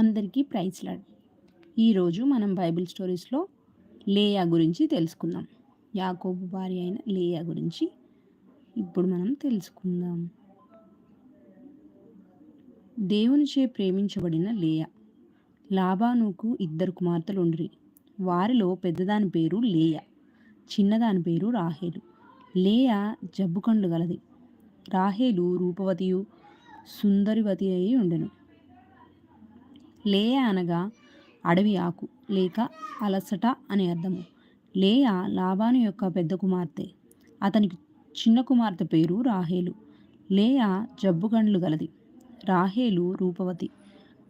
అందరికీ praise lord. ఈరోజు మనం బైబిల్ స్టోరీస్లో లేయా గురించి తెలుసుకుందాం. యాకోబు భార్య అయిన లేయా గురించి ఇప్పుడు మనం తెలుసుకుందాం. దేవునిచే ప్రేమించబడిన లేయా. లాబానుకు ఇద్దరు కుమార్తెలు ఉండ్రి. వారిలో పెద్దదాని పేరు లేయా. చిన్నదాని పేరు రాహేలు. లేయా జబ్బుకండు గలది. రాహేలు రూపవతియు సుందరివతి అయి ఉండెను. లేయ అనగా అడవి ఆకు లేక అలసట అని అర్థము. లేయ లాబాను యొక్క పెద్ద కుమార్తె. అతనికి చిన్న కుమార్తె పేరు రాహేలు. లేయ జబ్బు కండ్లు గలది. రాహేలు రూపవతి.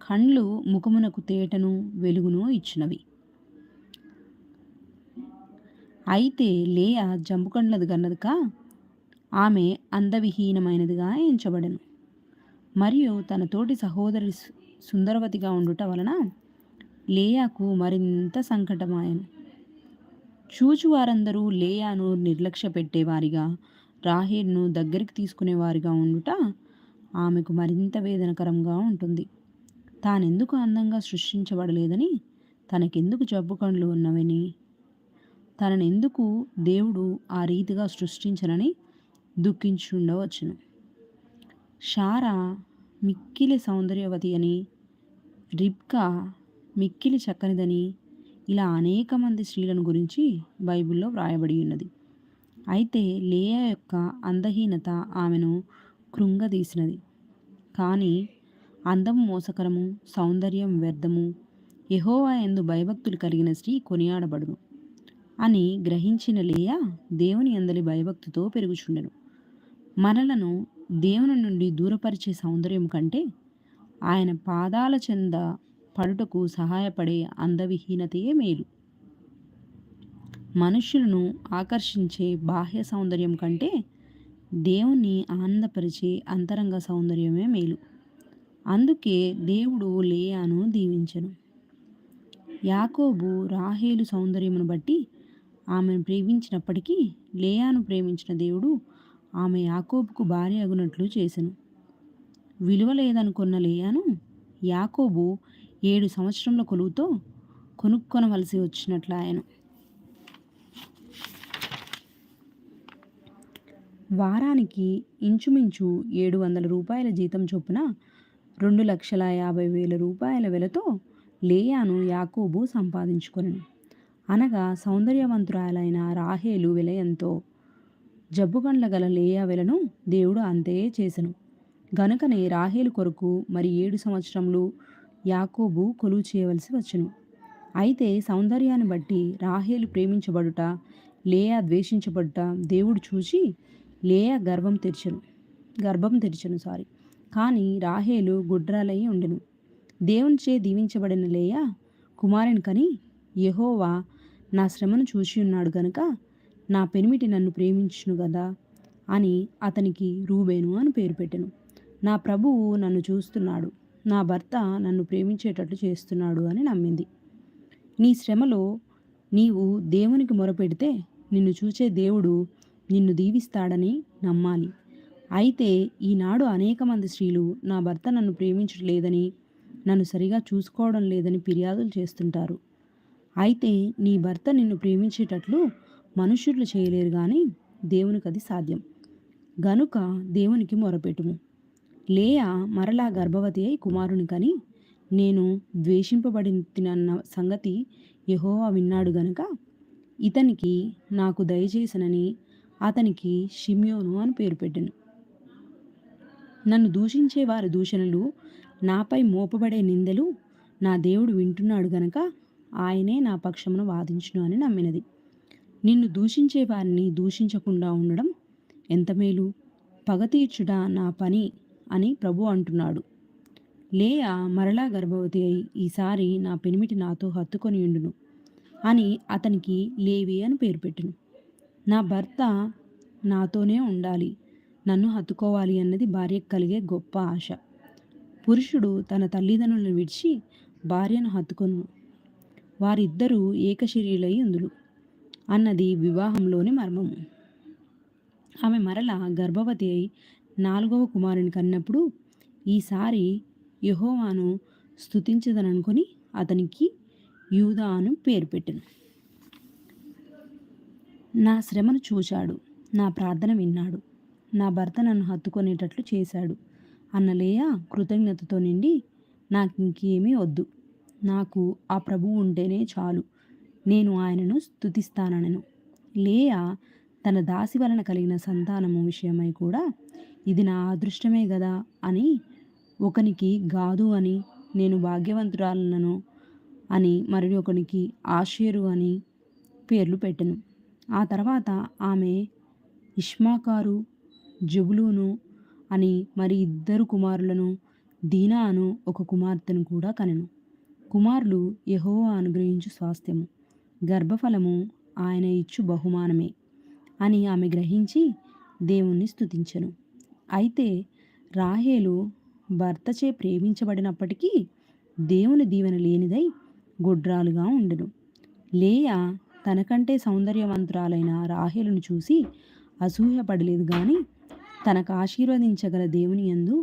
కండ్లు ముఖమునకు తేటను వెలుగును ఇచ్చినవి. అయితే లేయ జంబు కండ్లది గన్నదిక? ఆమె అందవిహీనమైనదిగా ఎంచబడను. మరియు తన తోటి సహోదరి సుందరవతిగా ఉండుట వలన లేయాకు మరింత సంకటమాయను. చూచువారందరూ లేయాను నిర్లక్ష్య పెట్టేవారిగా రాహేడ్ను దగ్గరికి తీసుకునేవారిగా ఉండుట ఆమెకు మరింత వేదనకరంగా ఉంటుంది. తానెందుకు అందంగా సృష్టించబడలేదని తనకెందుకు జబ్బు కండ్లు ఉన్నవని? తననెందుకు దేవుడు ఆ రీతిగా సృష్టించనని దుఃఖించుండవచ్చును. షారా మిక్కిలి సౌందర్యవతి అని రిబ్కా మిక్కిలి చక్కనిదని ఇలా అనేక మంది స్త్రీలను గురించి బైబిల్లో వ్రాయబడి ఉన్నది. అయితే లేయా యొక్క అందహీనత ఆమెను కృంగదీసినది. కానీ అందం మోసకరము సౌందర్యం వ్యర్థము యహోవా ఎందు భయభక్తులు కలిగిన స్త్రీ కొనియాడబడును అని గ్రహించిన లేయా దేవుని అందలి భయభక్తితో పెరుగుచుండెను. మనలను దేవుని నుండి దూరపరిచే సౌందర్యం కంటే ఆయన పాదాల చెంద పడుటకు సహాయపడే అందవిహీనతయే మేలు. మనుషులను ఆకర్షించే బాహ్య సౌందర్యం కంటే దేవుణ్ణి ఆనందపరిచే అంతరంగ సౌందర్యమే మేలు. అందుకే దేవుడు లేయాను దీవించను. యాకోబు రాహేలు సౌందర్యమును బట్టి ఆమెను ప్రేమించినప్పటికీ లేయాను ప్రేమించిన దేవుడు ఆమె యాకోబుకు భార్య అగునట్లు చేసెను. విలువ లేదనుకున్న లేయాను యాకోబు ఏడు సంవత్సరముల కొలువుతో కొనుక్కొనవలసి వచ్చినట్లు ఆయన వారానికి ఇంచుమించు ఏడు వందల రూపాయల జీతం చొప్పున రెండు లక్షల యాభై వేల రూపాయల వెలతో లేయాను యాకోబు సంపాదించుకొనను. అనగా సౌందర్యవంతురాలైన రాహేలు విలయంతో జబ్బుగండ్ల గల లేయా వెలను దేవుడు అంతే చేసెను. గనుకనే రాహేలు కొరకు మరి ఏడు సంవత్సరములు యాకోబు కొలువు చేయవలసి వచ్చును. అయితే సౌందర్యాన్ని బట్టి రాహేలు ప్రేమించబడుట లేయా ద్వేషించబడుట దేవుడు చూసి లేయా గర్భం తెరిచెను. గర్భం తెరిచెను సారీ. కానీ రాహేలు గుడ్రాలై ఉండెను. దేవునిచే దీవించబడిన లేయా కుమారుని కని యహోవా నా శ్రమను చూసి ఉన్నాడు గనుక నా పెనిమిటి నన్ను ప్రేమించును కదా అని అతనికి రూబేను అని పేరు పెట్టెను. నా ప్రభువు నన్ను చూస్తున్నాడు. నా భర్త నన్ను ప్రేమించేటట్లు చేస్తున్నాడు అని నమ్మింది. నీ శ్రమలో నీవు దేవునికి మొరపెడితే నిన్ను చూచే దేవుడు నిన్ను దీవిస్తాడని నమ్మాలి. అయితే ఈనాడు అనేక మంది స్త్రీలు నా భర్త నన్ను ప్రేమించట్లేదని నన్ను సరిగా చూసుకోవడం లేదని ఫిర్యాదులు చేస్తుంటారు. అయితే నీ భర్త నిన్ను ప్రేమించేటట్లు మనుష్యులు చేయలేరు కానీ దేవునికి అది సాధ్యం. గనుక దేవునికి మొరపెట్టుము. లేయా మరలా గర్భవతి అయి కుమారుని కని నేను ద్వేషింపబడినన్న సంగతి యహోవా విన్నాడు గనుక ఇతనికి నాకు దయచేసనని అతనికి షిమ్యోను అని పేరు పెట్టను. నన్ను దూషించే వారి దూషణలు నాపై మోపబడే నిందలు నా దేవుడు వింటున్నాడు గనక ఆయనే నా పక్షమును వాదించును అని నమ్మినది. నిన్ను దూషించే వారిని దూషించకుండా ఉండడం ఎంత మేలు? పగ నా పని అని ప్రభు అంటున్నాడు. లేయా మరలా గర్భవతి అయి ఈసారి నా పెనిమిటి నాతో హత్తుకొని ఉండును అని అతనికి లేవి అని పేరు పెట్టును. నా భర్త నాతోనే ఉండాలి నన్ను హత్తుకోవాలి అన్నది భార్యకు కలిగే గొప్ప ఆశ. పురుషుడు తన తల్లిదండ్రులను విడిచి భార్యను హత్తుకొను. వారిద్దరూ ఏకశరీరులై ఉందులు. అన్నది వివాహంలోని మర్మము. ఆమె మరల గర్భవతి అయి నాలుగవ కుమారుని కన్నప్పుడు ఈసారి యహోవాను స్తుతించదననుకొని అతనికి యూదా అను పేరు పెట్టెను. నా శ్రమను చూశాడు నా ప్రార్థన విన్నాడు నా భర్త నన్ను హత్తుకునేటట్లు చేశాడు అన్నలేయ కృతజ్ఞతతో నిండి నాకు ఇంకేమీ వద్దు నాకు ఆ ప్రభువు ఉంటేనే చాలు నేను ఆయనను స్తుతిస్తాననను. లేయా తన దాసి వలన కలిగిన సంతానము విషయమై కూడా ఇది నా అదృష్టమే కదా అని ఒకనికి గాదు అని నేను భాగ్యవంతురాలను అని మరి ఒకనికి ఆషేరు అని పేర్లు పెట్టెను. ఆ తర్వాత ఆమె ఇష్మాకారు జబులును అని మరి ఇద్దరు కుమారులను దీనా అను ఒక కుమార్తెను కూడా కనెను. కుమారులు యహోవా అనుగ్రహించు స్వాస్థ్యము. గర్భఫలము ఆయన ఇచ్చు బహుమానమే అని ఆమె గ్రహించి దేవుణ్ణి స్తుతించెను. అయితే రాహేలు భర్తచే ప్రేమించబడినప్పటికీ దేవుని దీవెన లేనిదై గుడ్రాలుగా ఉండెను. లేయా తనకంటే సౌందర్యవంతురాలైన రాహేలును చూసి అసూయపడలేదు గాని తనకు ఆశీర్వదించగల దేవుని యందు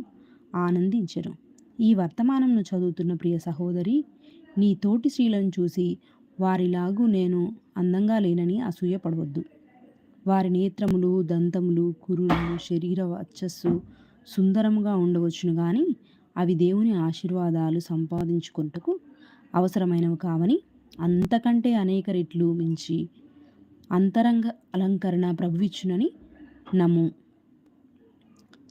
ఆనందించను. ఈ వర్తమానంను చదువుతున్న ప్రియ సహోదరి నీ తోటి స్త్రీలను చూసి వారిలాగు నేను అందంగా లేనని అసూయపడవద్దు. వారి నేత్రములు దంతములు కురులు శరీర వచ్చస్సు సుందరముగా ఉండవచ్చును కానీ అవి దేవుని ఆశీర్వాదాలు సంపాదించుకుంటకు అవసరమైనవి కావని అంతకంటే అనేక రెట్లు మించి అంతరంగ అలంకరణ ప్రభువిచ్చునని నమ్ము.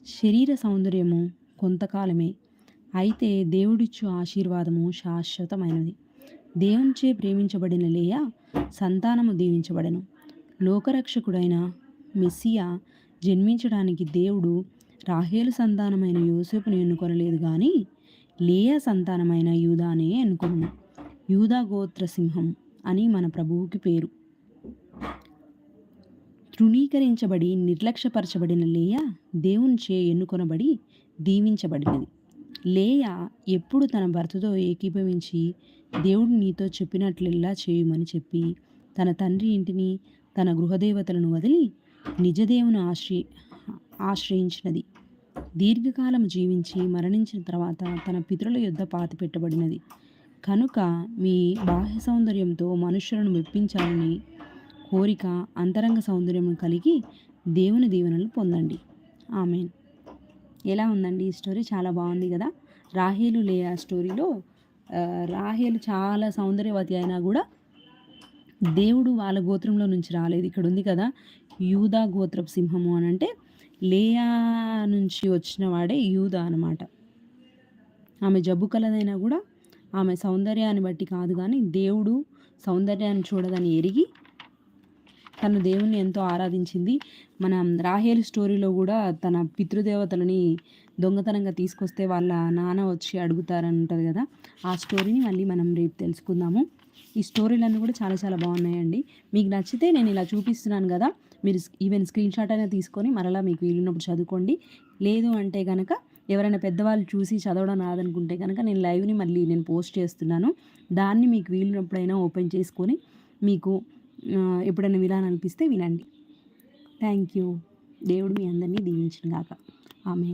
శరీర సౌందర్యము కొంతకాలమే అయితే దేవుడిచ్చు ఆశీర్వాదము శాశ్వతమైనది. దేవునిచే ప్రేమించబడిన లేయ సంతానము దీవించబడను. లోకరక్షకుడైన మెస్సియా జన్మించడానికి దేవుడు రాహేలు సంతానమైన యోసేపును ఎన్నుకొనలేదు కానీ లేయా సంతానమైన యూదానే ఎన్నుకొను యూదా గోత్ర సింహం అని మన ప్రభువుకి పేరు. తృణీకరించబడి నిర్లక్ష్యపరచబడిన లేయ దేవునిచే ఎన్నుకొనబడి దీవించబడినది. లేయ ఎప్పుడు తన భర్తతో ఏకీభవించి దేవుడు నీతో చెప్పినట్లెల్లా చేయుమని చెప్పి తన తండ్రి ఇంటిని తన గృహదేవతలను వదిలి నిజదేవును ఆశ్రయి ఆశ్రయించినది. దీర్ఘకాలం జీవించి మరణించిన తర్వాత తన పితరుల యుద్ధ పాతి పెట్టబడినది. కనుక మీ బాహ్య సౌందర్యంతో మనుషులను మెప్పించాలని కోరిక అంతరంగ సౌందర్యం కలిగి దేవుని దీవెనలు పొందండి. ఆమెన్. ఎలా ఉందండి? ఈ స్టోరీ చాలా బాగుంది కదా? రాహేలు లేయా స్టోరీలో రాహేలు చాలా సౌందర్యవతి అయినా కూడా దేవుడు వాళ్ళ గోత్రంలో నుంచి రాలేదు. ఇక్కడ ఉంది కదా యూదా గోత్రపు సింహము అని అంటే లేయా నుంచి వచ్చిన వాడే యూదా అనమాట ఆమె జబ్బు కలదైనా కూడా ఆమె సౌందర్యాన్ని బట్టి కాదు కానీ దేవుడు సౌందర్యాన్ని చూడదని ఎరిగి తను దేవుణ్ణి ఎంతో ఆరాధించింది. మన రాహేల్ స్టోరీలో కూడా తన పితృదేవతలని దొంగతనంగా తీసుకొస్తే వాళ్ళ నాన్న వచ్చి అడుగుతారని ఉంటుంది కదా. ఆ స్టోరీని మళ్ళీ మనం రేపు తెలుసుకుందాము. ఈ స్టోరీలన్నీ కూడా చాలా చాలా బాగున్నాయండి. మీకు నచ్చితే నేను ఇలా చూపిస్తున్నాను కదా. మీరు ఈవెన్ స్క్రీన్ షాట్ అయినా తీసుకొని మరలా మీకు వీలున్నప్పుడు చదువుకోండి. లేదు అంటే కనుక ఎవరైనా పెద్దవాళ్ళు చూసి చదవడం రాదనుకుంటే కనుక నేను లైవ్ని మళ్ళీ నేను పోస్ట్ చేస్తున్నాను. దాన్ని మీకు వీలున్నప్పుడైనా ఓపెన్ చేసుకొని మీకు ఎప్పుడైనా వినాలనిపిస్తే వినండి. థ్యాంక్ యూ దేవుడు మీ అందరినీ దీవించిన గాక. ఆమె